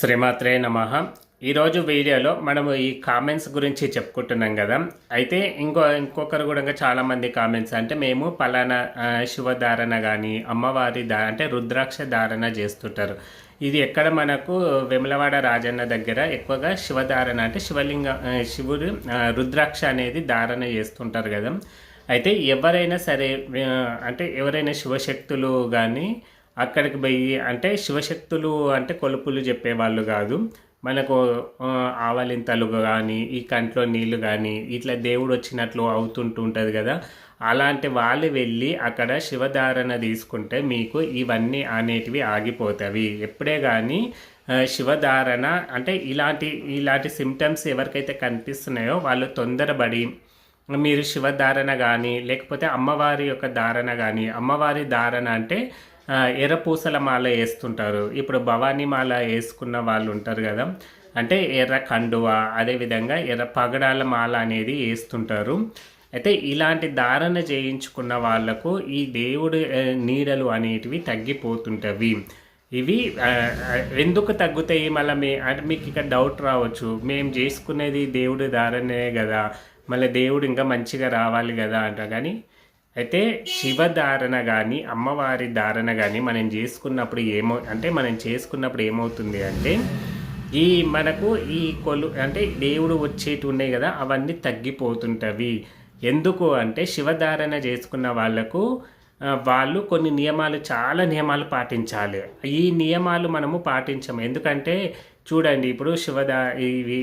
శ్రీమాత్రే నమ. ఈరోజు వీడియోలో మనము ఈ కామెంట్స్ గురించి చెప్పుకుంటున్నాం కదా. అయితే ఇంకో ఇంకొకరు కూడా చాలామంది కామెంట్స్ అంటే మేము పలానా శివధారణ కానీ అమ్మవారి దా అంటే రుద్రాక్ష ధారణ చేస్తుంటారు. ఇది ఎక్కడ మనకు వెములవాడ రాజన్న దగ్గర ఎక్కువగా శివధారణ అంటే శివలింగ శివుడు రుద్రాక్ష అనేది ధారణ చేస్తుంటారు కదా. అయితే ఎవరైనా సరే అంటే ఎవరైనా శివశక్తులు కానీ అక్కడికి పోయి అంటే శివశక్తులు అంటే కొలుపులు చెప్పేవాళ్ళు కాదు. మనకు ఆవలింతలు కానీ ఈ కంట్లో నీళ్ళు కానీ ఇట్లా దేవుడు వచ్చినట్లు అవుతుంటూ ఉంటుంది కదా. అలాంటి వాళ్ళు వెళ్ళి అక్కడ శివధారణ తీసుకుంటే మీకు ఇవన్నీ అనేటివి ఆగిపోతాయి ఎప్పుడే కానీ శివధారణ అంటే ఇలాంటి ఇలాంటి సిమ్టమ్స్ ఎవరికైతే కనిపిస్తున్నాయో వాళ్ళు తొందరపడి మీరు శివధారణ కానీ లేకపోతే అమ్మవారి యొక్క ధారణ కానీ అమ్మవారి ధారణ అంటే ఎర్రపూసల మాల వేస్తుంటారు. ఇప్పుడు భవానీ మాల వేసుకున్న వాళ్ళు ఉంటారు కదా. అంటే ఎర్ర కండువ అదేవిధంగా ఎర్ర పగడాల మాల అనేది వేస్తుంటారు. అయితే ఇలాంటి ధారణ చేయించుకున్న వాళ్ళకు ఈ దేవుడు నీడలు అనేటివి తగ్గిపోతుంటవి. ఇవి ఎందుకు తగ్గుతాయి మళ్ళీ మీ అంటే మీకు ఇక్కడ డౌట్ రావచ్చు. మేము చేసుకునేది దేవుడి ధారణే కదా. మళ్ళీ దేవుడు ఇంకా మంచిగా రావాలి కదా అంట కానీ అయితే శివధారణ కానీ అమ్మవారి ధారణ కానీ మనం చేసుకున్నప్పుడు ఏమో అంటే మనం చేసుకున్నప్పుడు ఏమవుతుంది అంటే ఈ మనకు ఈ కొలు అంటే దేవుడు వచ్చేటి ఉన్నాయి కదా అవన్నీ తగ్గిపోతుంటవి. ఎందుకు అంటే శివధారణ చేసుకున్న వాళ్ళకు వాళ్ళు కొన్ని నియమాలు చాలా నియమాలు పాటించాలి. ఈ నియమాలు మనము పాటించము. ఎందుకంటే చూడండి ఇప్పుడు శివదా ఇవి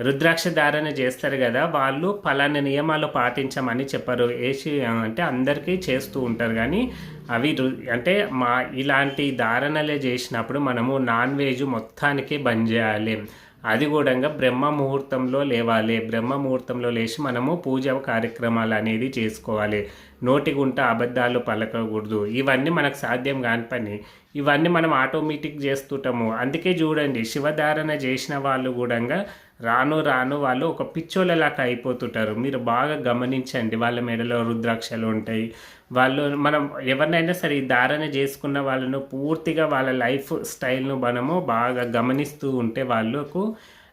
రుద్రాక్ష ధారణ చేస్తారు కదా వాళ్ళు పలానా నియమాలు పాటించమని చెప్పరు. ఏసి అంటే అందరికీ చేస్తూ ఉంటారు. కానీ అవి రు- అంటే మా ఇలాంటి ధారణలే చేసినప్పుడు మనము నాన్ వెజ్ మొత్తానికి బంద్ చేయాలి. అది కూడా బ్రహ్మ ముహూర్తంలో లేవాలి. బ్రహ్మ ముహూర్తంలో లేచి మనము పూజ కార్యక్రమాలు అనేది చేసుకోవాలి. నోటి గుంట అబద్ధాలు పలకకూడదు. ఇవన్నీ మనకు సాధ్యం కాని పని. ఇవన్నీ మనం ఆటోమేటిక్ చేస్తుంటాము. అందుకే చూడండి శివధారణ చేసిన వాళ్ళు కూడా రాను రాను వాళ్ళు ఒక పిచ్చోళ్ళలాగా అయిపోతుంటారు. మీరు బాగా గమనించండి. వాళ్ళ మెడలో రుద్రాక్షలు ఉంటాయి. వాళ్ళు మనం ఎవరినైనా సరే ఈ ధారణ చేసుకున్న వాళ్ళను పూర్తిగా వాళ్ళ లైఫ్ స్టైల్ను మనము బాగా గమనిస్తూ ఉంటే వాళ్ళకు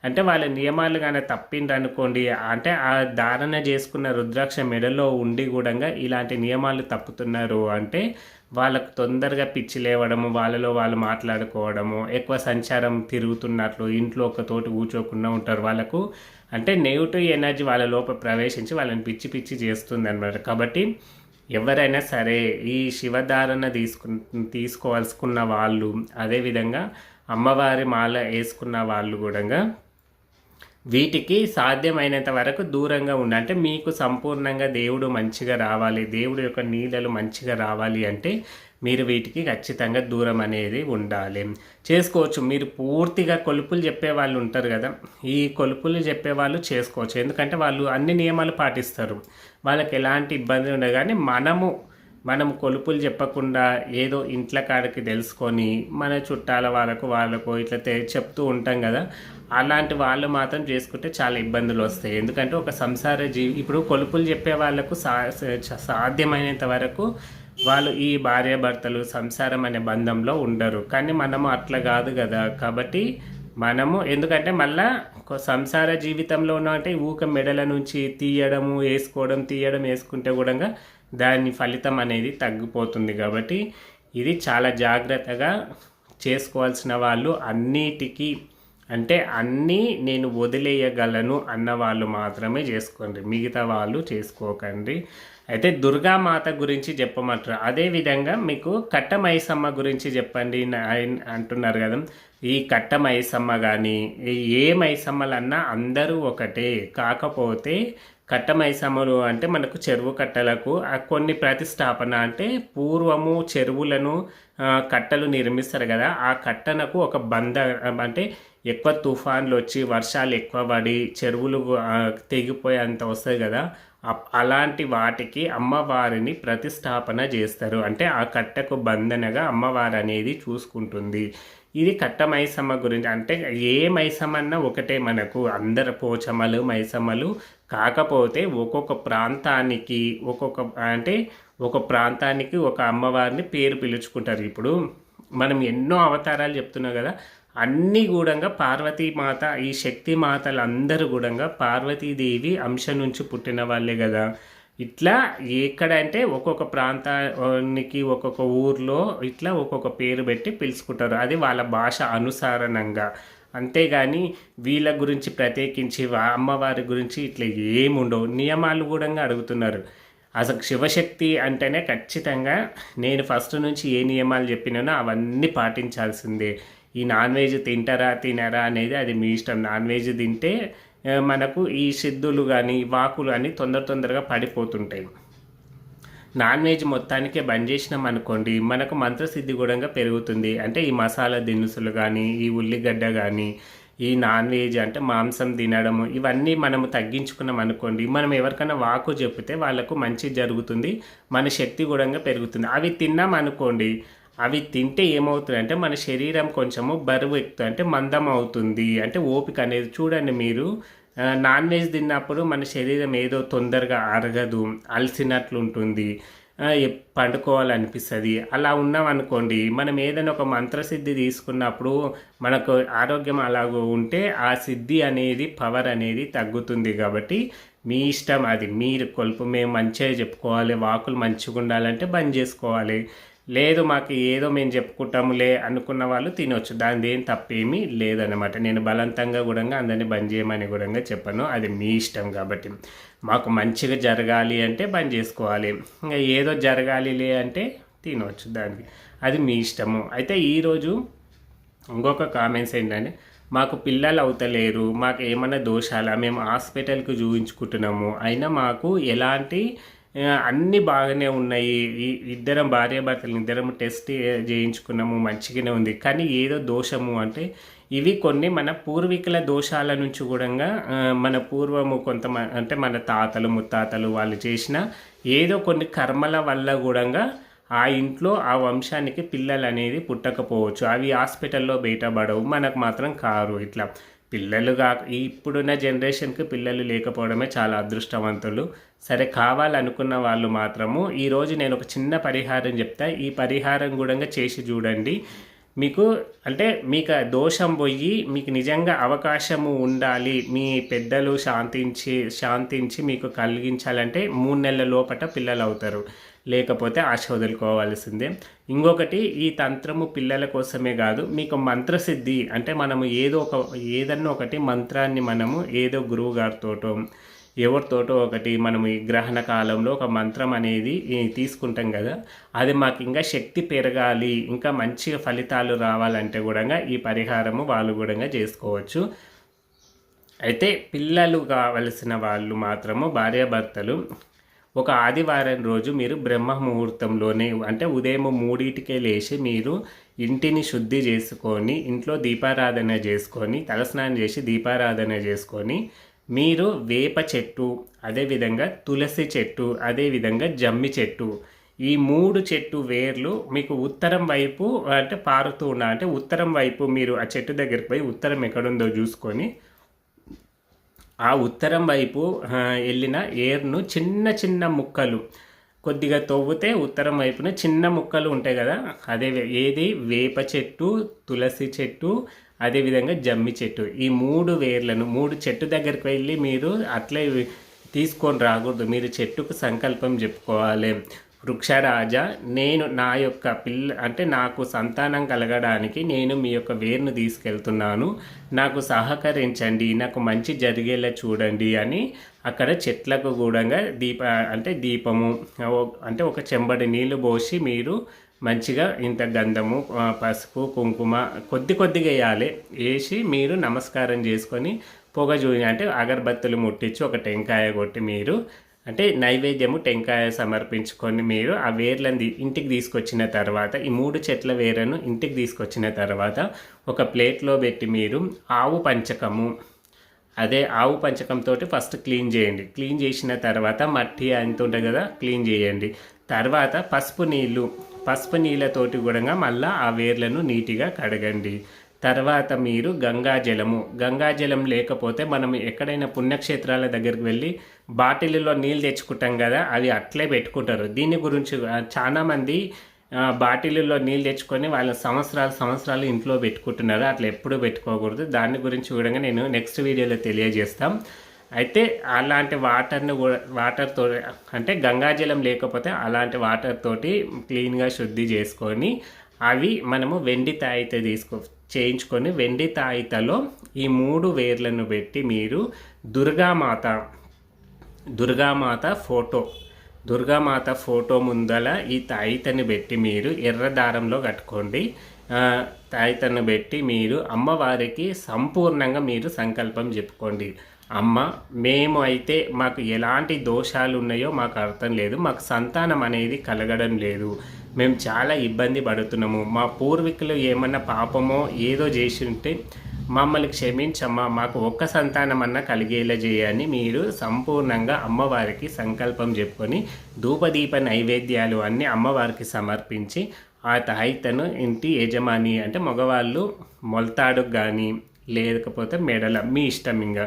అంటే వాళ్ళ నియమాలు కానీ తప్పిండ్రు అనుకోండి అంటే ఆ ధారణ చేసుకున్న రుద్రాక్ష మెడలో ఉండి కూడా ఇలాంటి నియమాలు తప్పుతున్నారు అంటే వాళ్ళకు తొందరగా పిచ్చి లేవడము వాళ్ళలో వాళ్ళు మాట్లాడుకోవడము ఎక్కువ సంచారం తిరుగుతున్నట్లు ఇంట్లో ఒక తోటి కూర్చోకుండా ఉంటారు. వాళ్ళకు అంటే నెగిటివ్ ఎనర్జీ వాళ్ళ లోపల ప్రవేశించి వాళ్ళని పిచ్చి పిచ్చి చేస్తుంది అనమాట కాబట్టి ఎవరైనా సరే ఈ శివధారణ తీసుకు తీసుకోవాల్సుకున్న వాళ్ళు అదేవిధంగా అమ్మవారి మాల వేసుకున్న వాళ్ళు కూడా వీటికి సాధ్యమైనంత వరకు దూరంగా ఉండి అంటే మీకు సంపూర్ణంగా దేవుడు మంచిగా రావాలి దేవుడు యొక్క నీళ్ళలు మంచిగా రావాలి అంటే మీరు వీటికి ఖచ్చితంగా దూరం అనేది ఉండాలి. చేసుకోవచ్చు. మీరు పూర్తిగా కొలుపులు చెప్పే వాళ్ళు ఉంటారు కదా. ఈ కొలుపులు చెప్పే వాళ్ళు చేసుకోవచ్చు. ఎందుకంటే వాళ్ళు అన్ని నియమాలు పాటిస్తారు. వాళ్ళకి ఎలాంటి ఇబ్బంది ఉండదు. కానీ మనము మనం కొలుపులు చెప్పకుండా ఏదో ఇంట్ల కాడికి తెలుసుకొని మన చుట్టాల వాళ్ళకు వాళ్ళకు ఇట్లా తె- చెప్తూ ఉంటాం కదా. అలాంటి వాళ్ళు మాత్రం చేసుకుంటే చాలా ఇబ్బందులు వస్తాయి. ఎందుకంటే ఒక సంసార జీవి ఇప్పుడు కొలుపులు చెప్పే వాళ్ళకు సా సాధ్యమైనంత వరకు వాళ్ళు ఈ భార్యాభర్తలు సంసారం అనే బంధంలో ఉండరు. కానీ మనము అట్లా కాదు కదా. కాబట్టి మనము ఎందుకంటే మళ్ళా సంసార జీవితంలో ఉన్నంటే ఊక మెడల నుంచి తీయడము వేసుకోవడం తీయడం వేసుకుంటే కూడా దాని ఫలితం అనేది తగ్గిపోతుంది. కాబట్టి ఇది చాలా జాగ్రత్తగా చేసుకోవాల్సిన వాళ్ళు అన్నిటికీ అంటే అన్నీ నేను వదిలేయగలను అన్న వాళ్ళు మాత్రమే చేసుకోండి. మిగతా వాళ్ళు చేసుకోకండి. అయితే దుర్గామాత గురించి చెప్పమంటారు. అదేవిధంగా మీకు కట్టమైసమ్మ గురించి చెప్పండి. ఆయన అంటున్నారు కదా ఈ కట్టమైసమ్మ కానీ ఏ మైసమ్మలన్నా అందరూ ఒకటే. కాకపోతే కట్టమైసమ్మలు అంటే మనకు చెరువు కట్టలకు కొన్ని ప్రతిష్టాపన అంటే పూర్వము చెరువులను కట్టలు నిర్మిస్తారు కదా ఆ కట్టనకు ఒక బంద అంటే ఎక్కువ తుఫాన్లు వచ్చి వర్షాలు ఎక్కువ పడి చెరువులు తెగిపోయేంత వస్తాయి కదా అలాంటి వాటికి అమ్మవారిని ప్రతిష్టాపన చేస్తారు. అంటే ఆ కట్టకు బంధనగా అమ్మవారు అనేది చూసుకుంటుంది. ఇది కట్ట మైసమ్మ గురించి అంటే ఏ మైసమ్మన్నా ఒకటే మనకు అందరు పోచమ్మలు మైసమ్మలు కాకపోతే ఒక్కొక్క ప్రాంతానికి ఒక్కొక్క అంటే ఒక ప్రాంతానికి ఒక అమ్మవారిని పేరు పిలుచుకుంటారు. ఇప్పుడు మనం ఎన్నో అవతారాలు చెప్తున్నాం కదా అన్నీ కూడా పార్వతీ మాత ఈ శక్తి మాతలు అందరూ కూడా పార్వతీదేవి అంశం నుంచి పుట్టిన వాళ్ళే కదా. ఇట్లా ఎక్కడంటే ఒక్కొక్క ప్రాంతానికి ఒక్కొక్క ఊర్లో ఇట్లా ఒక్కొక్క పేరు పెట్టి పిలుచుకుంటారు. అది వాళ్ళ భాష అనుసారణంగా. అంతేగాని వీళ్ళ గురించి ప్రత్యేకించి అమ్మవారి గురించి ఇట్లా ఏముండవు. నియమాలు కూడా అడుగుతున్నారు. అసలు శివశక్తి అంటేనే ఖచ్చితంగా నేను ఫస్ట్ నుంచి ఏ నియమాలు చెప్పినానో అవన్నీ పాటించాల్సిందే. ఈ నాన్ వెజ్ తింటారా తినరా అనేది అది మీ ఇష్టం. నాన్ వెజ్ తింటే మనకు ఈ సిద్ధులు కానీ వాకులు కానీ తొందర తొందరగా పడిపోతుంటాయి. నాన్ వెజ్ మొత్తానికే బంద్ చేసినాం అనుకోండి మనకు మంత్రసిద్ధి కూడా పెరుగుతుంది. అంటే ఈ మసాలా దినుసులు కానీ ఈ ఉల్లిగడ్డ కానీ ఈ నాన్ వెజ్ అంటే మాంసం తినడము ఇవన్నీ మనము తగ్గించుకున్నాం అనుకోండి మనం ఎవరికైనా వాకు చెప్తే వాళ్ళకు మంచి జరుగుతుంది మన శక్తి కూడా పెరుగుతుంది. అవి తిన్నాం అనుకోండి అవి తింటే ఏమవుతుంది అంటే మన శరీరం కొంచెము బరువు ఎక్కుతుంది అంటే మందం అవుతుంది. అంటే ఓపిక అనేది చూడండి మీరు నాన్ వెజ్ తిన్నప్పుడు మన శరీరం ఏదో తొందరగా అరగదు అలసినట్లు ఉంటుంది పండుకోవాలనిపిస్తుంది. అలా ఉన్నాం అనుకోండి మనం ఏదైనా ఒక మంత్రసిద్ధి తీసుకున్నప్పుడు మనకు ఆరోగ్యం అలాగ ఉంటే ఆ సిద్ధి అనేది పవర్ అనేది తగ్గుతుంది కాబట్టి మీ ఇష్టం అది. మీరు కొలుపు మేము మంచిగా చెప్పుకోవాలి వాకులు మంచిగా ఉండాలంటే బంద్ చేసుకోవాలి. లేదు మాకు ఏదో మేము చెప్పుకుంటాములే అనుకున్న వాళ్ళు తినొచ్చు. దాని ఏం తప్పేమీ లేదనమాట నేను బలవంతంగా కూడా అందరినీ బంద్ చేయమని కూడా చెప్పను. అది మీ ఇష్టం కాబట్టి. మాకు మంచిగా జరగాలి అంటే బంద్ చేసుకోవాలి. ఇంకా ఏదో జరగాలిలే అంటే తినవచ్చు దానికి. అది మీ ఇష్టము. అయితే ఈరోజు ఇంకొక కామెంట్స్ ఏంటంటే మాకు పిల్లలు అవుతలేరు మాకు ఏమైనా దోషాలా మేము హాస్పిటల్కి చూపించుకుంటున్నాము. అయినా మాకు ఎలాంటి అన్నీ బాగానే ఉన్నాయి. ఇద్దరం భార్యాభర్తలు ఇద్దరం టెస్ట్ చేయించుకున్నాము మంచిగానే ఉంది. కానీ ఏదో దోషము అంటే ఇవి కొన్ని మన పూర్వీకుల దోషాల నుంచి కూడా మన పూర్వము కొంత అంటే మన తాతలు ముత్తాతలు వాళ్ళు చేసిన ఏదో కొన్ని కర్మల వల్ల కూడా ఆ ఇంట్లో ఆ వంశానికి పిల్లలు అనేది పుట్టకపోవచ్చు. అవి హాస్పిటల్లో బయటపడవు. మనకు మాత్రం కారు ఇట్లా. పిల్లలు కా ఇప్పుడున్న జనరేషన్కి పిల్లలు లేకపోవడమే చాలా అదృష్టవంతులు. సరే కావాలనుకున్న వాళ్ళు మాత్రము ఈరోజు నేను ఒక చిన్న పరిహారం చెప్తా. ఈ పరిహారం కూడా చేసి చూడండి. మీకు అంటే మీకు దోషం పోయి మీకు నిజంగా అవకాశము ఉండాలి మీ పెద్దలు శాంతించి శాంతించి మీకు కలిగించాలంటే మూడు నెలల లోపట పిల్లలు అవుతారు. లేకపోతే ఆశ వదులుకోవాల్సిందే. ఇంకొకటి ఈ తంత్రము పిల్లల కోసమే కాదు మీకు మంత్రసిద్ధి అంటే మనము ఏదో ఒక ఏదన్నా ఒకటి మంత్రాన్ని మనము ఏదో గురువు గారితోటో ఎవరితోటో ఒకటి మనం ఈ గ్రహణ కాలంలో ఒక మంత్రం అనేది తీసుకుంటాం కదా అది మాకు ఇంకా శక్తి పెరగాలి ఇంకా మంచిగా ఫలితాలు రావాలంటే కూడా ఈ పరిహారము వాళ్ళు కూడా చేసుకోవచ్చు. అయితే పిల్లలు కావలసిన వాళ్ళు మాత్రము భార్యాభర్తలు ఒక ఆదివారం రోజు మీరు బ్రహ్మ ముహూర్తంలోనే అంటే ఉదయం మూడింటికే లేచి మీరు ఇంటిని శుద్ధి చేసుకొని ఇంట్లో దీపారాధన చేసుకొని తలస్నానం చేసి దీపారాధన చేసుకొని మీరు వేప చెట్టు అదేవిధంగా తులసి చెట్టు అదేవిధంగా జమ్మి చెట్టు ఈ మూడు చెట్టు వేర్లు మీకు ఉత్తరం వైపు అంటే పారుతూ ఉన్న అంటే ఉత్తరం వైపు మీరు ఆ చెట్టు దగ్గరికి పోయి ఉత్తరం ఎక్కడుందో చూసుకొని ఆ ఉత్తరం వైపు వెళ్ళిన ఏర్ను చిన్న చిన్న ముక్కలు. కొద్దిగా తవ్వితే ఉత్తరం వైపున చిన్న ముక్కలు ఉంటాయి కదా. అదే ఏది? వేప చెట్టు తులసి చెట్టు అదేవిధంగా జమ్మి చెట్టు. ఈ మూడు వేర్లను మూడు చెట్టు దగ్గరికి వెళ్ళి మీరు అట్లే తీసుకొని రాకూడదు. మీరు చెట్టుకు సంకల్పం చెప్పుకోవాలి. వృక్షరాజ నేను నా యొక్క పిల్ల అంటే నాకు సంతానం కలగడానికి నేను మీ యొక్క వేరును తీసుకెళ్తున్నాను. నాకు సహకరించండి నాకు మంచి జరిగేలా చూడండి అని అక్కడ చెట్లకు కూడా దీప అంటే దీపము అంటే ఒక చెంబడి నీళ్ళు పోసి మీరు మంచిగా ఇంత గంధము పసుపు కుంకుమ కొద్ది కొద్దిగా వేయాలి. వేసి మీరు నమస్కారం చేసుకొని పొగ చూసి అంటే అగరబత్తులు ముట్టించి ఒక టెంకాయ కొట్టి మీరు అంటే నైవేద్యము టెంకాయ సమర్పించుకొని మీరు ఆ వేర్లను ఇంటికి తీసుకొచ్చిన తర్వాత ఈ మూడు చెట్ల వేర్లను ఇంటికి తీసుకొచ్చిన తర్వాత ఒక ప్లేట్లో పెట్టి మీరు ఆవు పంచకము అదే ఆవు పంచకంతో ఫస్ట్ క్లీన్ చేయండి. క్లీన్ చేసిన తర్వాత మట్టి అంత ఉంటుంది కదా క్లీన్ చేయండి. తర్వాత పసుపు నీళ్ళు పసుపు నీళ్ళతోటి కూడా మళ్ళీ ఆ వేర్లను నీట్గా కడగండి. తర్వాత మీరు గంగాజలము. గంగాజలం లేకపోతే మనం ఎక్కడైనా పుణ్యక్షేత్రాల దగ్గరికి వెళ్ళి బాటిల్లో నీళ్ళు తెచ్చుకుంటాం కదా అవి అట్లే పెట్టుకుంటారు. దీని గురించి చాలామంది బాటిల్లో నీళ్ళు తెచ్చుకొని వాళ్ళ సంవత్సరాలు సంవత్సరాలు ఇంట్లో పెట్టుకుంటున్నారు. అట్లా ఎప్పుడూ పెట్టుకోకూడదు. దాని గురించి కూడా నేను నెక్స్ట్ వీడియోలో తెలియజేస్తాం. అయితే అలాంటి వాటర్ని కూడా వాటర్తో అంటే గంగాజలం లేకపోతే అలాంటి వాటర్ తోటి క్లీన్గా శుద్ధి చేసుకొని అవి మనము వెండి తాయితే తీసుకో చేయించుకొని వెండి తాయితలో ఈ మూడు వేర్లను పెట్టి మీరు దుర్గామాత దుర్గామాత ఫోటో దుర్గామాత ఫోటో ముందల ఈ తాయితని పెట్టి మీరు ఎర్ర దారంలో కట్టుకోండి. తాయితను పెట్టి మీరు అమ్మవారికి సంపూర్ణంగా మీరు సంకల్పం చెప్పుకోండి. అమ్మ మేము అయితే మాకు ఎలాంటి దోషాలు ఉన్నాయో మాకు అర్థం లేదు. మాకు సంతానం అనేది కలగడం లేదు. మేము చాలా ఇబ్బంది పడుతున్నాము. మా పూర్వీకులు ఏమన్నా పాపమో ఏదో చేసి ఉంటే మమ్మల్ని క్షమించమ్మా మాకు ఒక్క సంతానం అన్న కలిగేలా చేయని మీరు సంపూర్ణంగా అమ్మవారికి సంకల్పం చెప్పుకొని ధూపదీప నైవేద్యాలు అన్నీ అమ్మవారికి సమర్పించి ఆ తాయితను ఇంటి యజమాని అంటే మగవాళ్ళు మొలతాడుకు కానీ లేకపోతే మెడల మీ ఇష్టం ఇంకా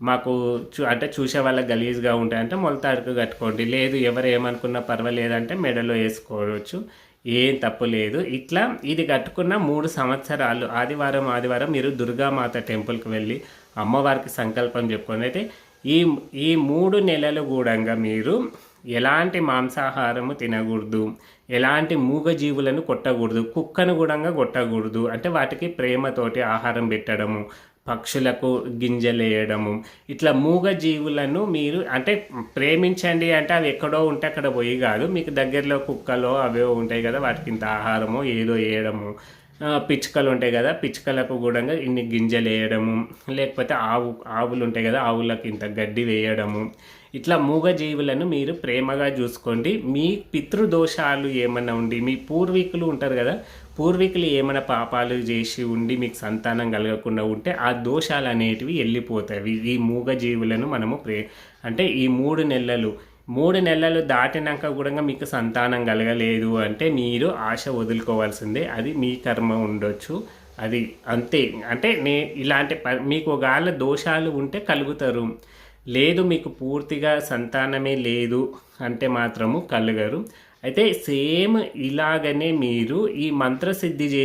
మాకు చూ అంటే చూసే వాళ్ళకి గలీజ్గా ఉంటాయంటే మొలతాడుకు కట్టుకోండి. లేదు ఎవరు ఏమనుకున్నా పర్వాలేదంటే మెడలో వేసుకోవచ్చు. ఏం తప్పు లేదు. ఇట్లా ఇది కట్టుకున్న మూడు సంవత్సరాలు ఆదివారం ఆదివారం మీరు దుర్గామాత టెంపుల్కి వెళ్ళి అమ్మవారికి సంకల్పం చెప్పుకొని అయితే ఈ ఈ మూడు నెలలు కూడంగా మీరు ఎలాంటి మాంసాహారము తినకూడదు ఎలాంటి మూగజీవులను కొట్టకూడదు కుక్కను కూడా కొట్టకూడదు అంటే వాటికి ప్రేమతోటి ఆహారం పెట్టడము పక్షులకు గింజలేయడము ఇట్లా మూగ జీవులను మీరు అంటే ప్రేమించండి అంటే అవి ఎక్కడో ఉంటే అక్కడ పోయి కాదు. మీకు దగ్గరలో కుక్కలో అవే ఉంటాయి కదా వాటికి ఇంత ఆహారము ఏదో వేయడము. పిచ్చుకలు ఉంటాయి కదా పిచ్చుకలకు కూడా ఇన్ని గింజలు వేయడము లేకపోతే ఆవు ఆవులు ఉంటాయి కదా ఆవులకు ఇంత గడ్డి వేయడము. ఇట్లా మూగజీవులను మీరు ప్రేమగా చూసుకోండి. మీ పితృదోషాలు ఏమైనా ఉండి మీ పూర్వీకులు ఉంటారు కదా పూర్వీకులు ఏమైనా పాపాలు చేసి ఉండి మీకు సంతానం కలగకుండా ఉంటే ఆ దోషాలు అనేటివి వెళ్ళిపోతాయి ఈ మూగజీవులను మనము ప్రే అంటే ఈ మూడు నెలలు మూడు నెలలు దాటినాక కూడా మీకు సంతానం కలగలేదు అంటే మీరు ఆశ వదులుకోవాల్సిందే. అది మీ కర్మ ఉండొచ్చు. అది అంతే. అంటే నే ఇలాంటి ప మీకు ఒకవేళ దోషాలు ఉంటే కలుగుతారు. లేదు మీకు పూర్తిగా సంతానమే లేదు అంటే మాత్రము కలగరు. అయితే సేమ్ ఇలాగనే మీరు ఈ మంత్రసిద్ధి చే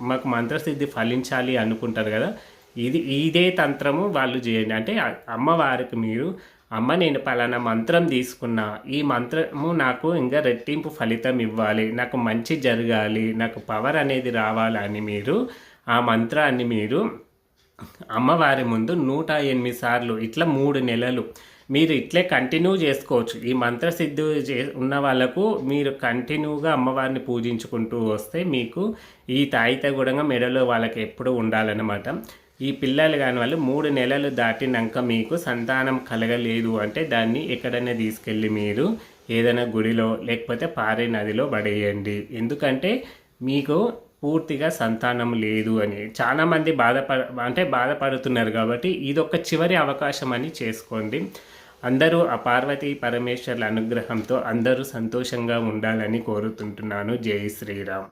మాకు మంత్రసిద్ధి ఫలించాలి అనుకుంటారు కదా. ఇది ఇదే తంత్రము వాళ్ళు చేయండి. అంటే అమ్మవారికి మీరు అమ్మ నేను పలానా మంత్రం తీసుకున్నా. ఈ మంత్రము నాకు ఇంకా రెట్టింపు ఫలితం ఇవ్వాలి. నాకు మంచి జరగాలి. నాకు పవర్ అనేది రావాలని మీరు ఆ మంత్రాన్ని మీరు అమ్మవారి ముందు నూట ఎనిమిది సార్లు ఇట్లా మూడు నెలలు మీరు ఇట్లే కంటిన్యూ చేసుకోవచ్చు. ఈ మంత్రసిద్ధి చే ఉన్న వాళ్ళకు మీరు కంటిన్యూగా అమ్మవారిని పూజించుకుంటూ వస్తే మీకు ఈ తాయిత కూడా మెడలో వాళ్ళకి ఎప్పుడు ఉండాలన్నమాట. ఈ పిల్లలు కాని వాళ్ళు మూడు నెలలు దాటినాక మీకు సంతానం కలగలేదు అంటే దాన్ని ఎక్కడైనా తీసుకెళ్ళి మీరు ఏదైనా గుడిలో లేకపోతే పారే నదిలో పడేయండి. ఎందుకంటే మీకు పూర్తిగా సంతానం లేదు అని. చాలామంది బాధపడ అంటే బాధపడుతున్నారు కాబట్టి ఇది ఒక చివరి అవకాశం అని చేసుకోండి. అందరూ ఆ పార్వతీ పరమేశ్వర్ల అనుగ్రహంతో అందరూ సంతోషంగా ఉండాలని కోరుతుంటున్నాను. జై శ్రీరామ్.